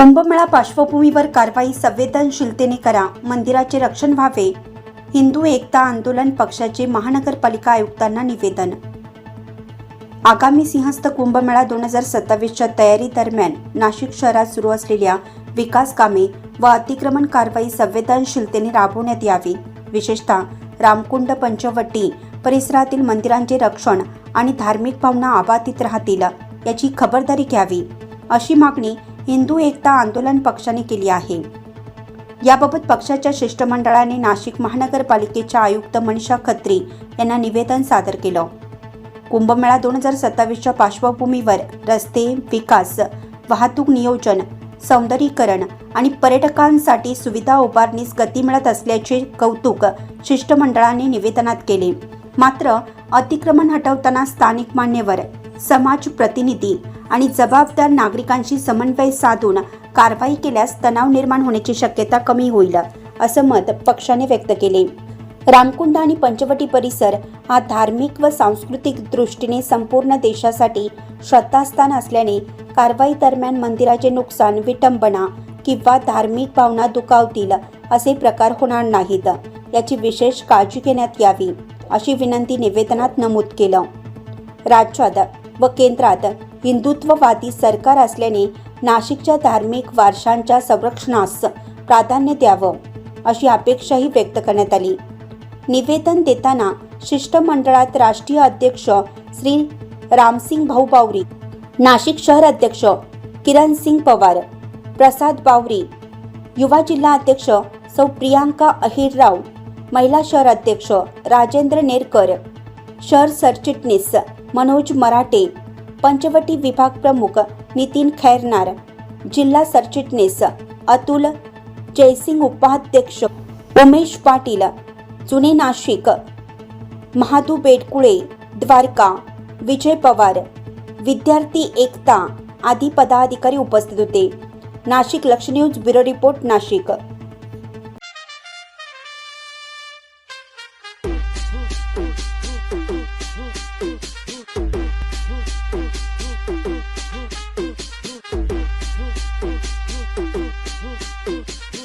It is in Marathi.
कुंभमेळा पार्श्वभूमीवर कारवाई संवेदनशीलतेने करा. मंदिराचे रक्षण व्हावे. हिंदू एकता आंदोलन पक्षाचे महानगरपालिका आयुक्तांना निवेदन. आगामी सिंहस्थ कुंभमेळा दोन हजार सत्तावीसच्या तयारी दरम्यान नाशिक शहरात सुरू असलेल्या विकास कामे व अतिक्रमण कारवाई संवेदनशीलतेने राबवण्यात यावी. विशेषतः रामकुंड पंचवटी परिसरातील मंदिरांचे रक्षण आणि धार्मिक भावना अबाधित राहतील याची खबरदारी घ्यावी. अशी मागणी हिंदू एकता आंदोलन पक्षाने केली आहे. याबाबत पक्षाच्या शिष्टमंडळाने नाशिक महानगरपालिकेच्या आयुक्त मनीषा खत्री यांना निवेदन सादर केलं. कुंभमेळा दोन हजार सत्तावीसच्या पार्श्वभूमीवर रस्ते विकास वाहतूक नियोजन सौंदर्यीकरण आणि पर्यटकांसाठी सुविधा उभारणीस गती मिळत असल्याचे कौतुक शिष्टमंडळाने निवेदनात केले. मात्र अतिक्रमण हटवताना स्थानिक मान्यवर समाज प्रतिनिधी आणि जबाबदार नागरिकांशी समन्वय साधून कारवाई केल्यास तणाव निर्माण होण्याची शक्यता कमी होईल असं मत पक्षाने व्यक्त केले. रामकुंड आणि पंचवटी परिसर हा धार्मिक व सांस्कृतिक दृष्टीने संपूर्ण देशासाठी श्रद्धास्थान असल्याने कारवाई दरम्यान मंदिराचे नुकसान विटंबना किंवा धार्मिक भावना दुखावतील असे प्रकार होणार नाहीत. याची विशेष काळजी घेण्यात यावी. अशी विनंती निवेदनात नमूद केलं. राज्यात व केंद्रात हिंदुत्ववादी सरकार असल्याने नाशिकच्या धार्मिक वारशांच्या संरक्षणास प्राधान्य द्यावं अशी अपेक्षाही व्यक्त करण्यात आली. निवेदन देताना शिष्टमंडळात राष्ट्रीय अध्यक्ष श्री रामसिंग भाऊ बावरी नाशिक शहर अध्यक्ष किरण सिंग पवार प्रसाद बावरी युवा जिल्हा अध्यक्ष सौ प्रियांका अहिरराव महिला शहर अध्यक्ष राजेंद्र नेरकर शहर सरचिटणीस मनोज मराठे पंचवटी विभाग प्रमुख नितीन खैरनार जिल्हा सरचिटणीस अतुल जयसिंग उपाध्यक्ष उमेश पाटील जुने नाशिक महादू बेडकुळे द्वारका विजय पवार विद्यार्थी एकता आदी पदाधिकारी उपस्थित होते. नाशिक लक्ष न्यूज ब्युरो रिपोर्ट नाशिक.